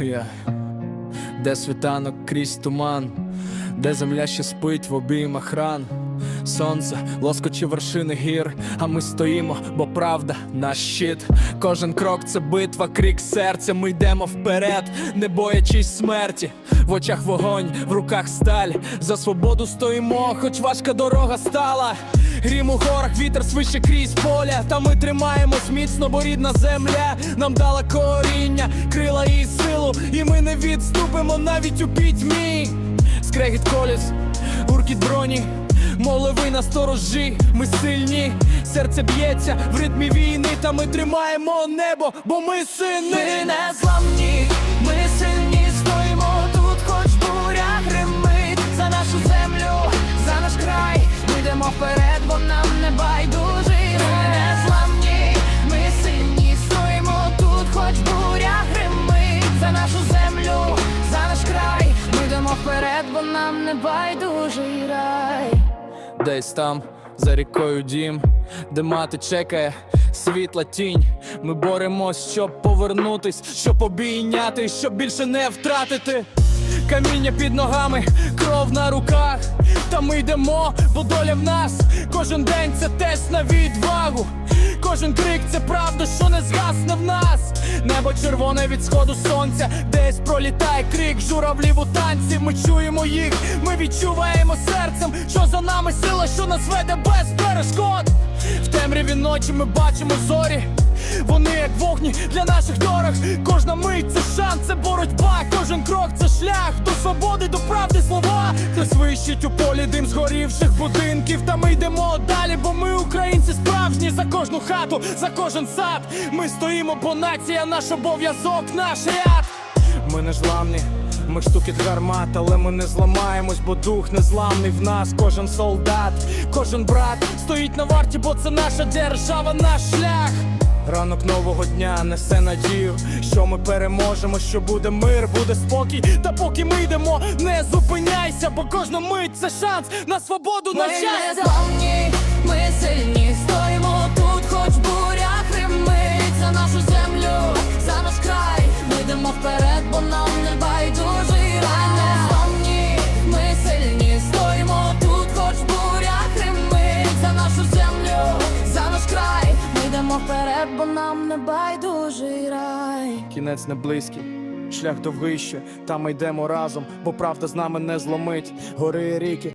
Я. Де світанок крізь туман, де земля ще спить в обіймах ран. Сонце лоскоче вершини гір, а ми стоїмо, бо правда наш щит. Кожен крок це битва, крик серця. Ми йдемо вперед, не боячись смерті. В очах вогонь, в руках сталь. За свободу стоїмо, хоч важка дорога стала. Грім у горах, вітер свище крізь поля. Та ми тримаємось міцно, бо рідна земля нам дала коріння, відступимо навіть у пітьмі. Скрегіт коліс, гуркіт броні, моливи на сторожі, ми сильні, серце б'ється в ритмі війни, та ми тримаємо небо, бо ми сини. Ми не зламні, ми сильні стоїмо тут, хоч буря гримить за нашу землю, за наш край. Ми йдемо вперед, бо нам не байдужий. Вперед, бо нам не байдужий рай. Десь там, за рікою дім, де мати чекає, світла тінь. Ми боремось, щоб повернутись, щоб обійняти, щоб більше не втратити. Каміння під ногами, кров на руках. Та ми йдемо, бо доля в нас. Кожен день це тест на відвагу. Кожен крик це правда, що не згасне в нас. Небо червоне від сходу сонця, десь пролітає крик журавлів у танці. Ми чуємо їх, ми відчуваємо серцем, що за нами сила, що нас веде без перешкод. В темряві ночі ми бачимо зорі. Вони як вогні для наших дорог. Кожна мить це шанс, це боротьба. Кожен крок це шлях до свободи, до правди слова. Хтось вищить у полі дим згорівших будинків. Та ми йдемо далі, бо ми українці справжні за кожну хату, за кожен сад. Ми стоїмо, бо нація наш обов'язок, наш ряд. Ми не зламні, ми штукіт гармат, але ми не зламаємось, бо дух незламний в нас. Кожен солдат, кожен брат стоїть на варті, бо це наша держава, наш шлях. Ранок нового дня несе надію, що ми переможемо, що буде мир, буде спокій. Та поки ми йдемо, не зупиняйся, бо кожна мить це шанс на свободу, на щастя. Йдемо вперед, бо нам не байдужий рай. Кінець не близький, шлях довгий ще, та ми йдемо разом, бо правда з нами не зломить. Гори і ріки,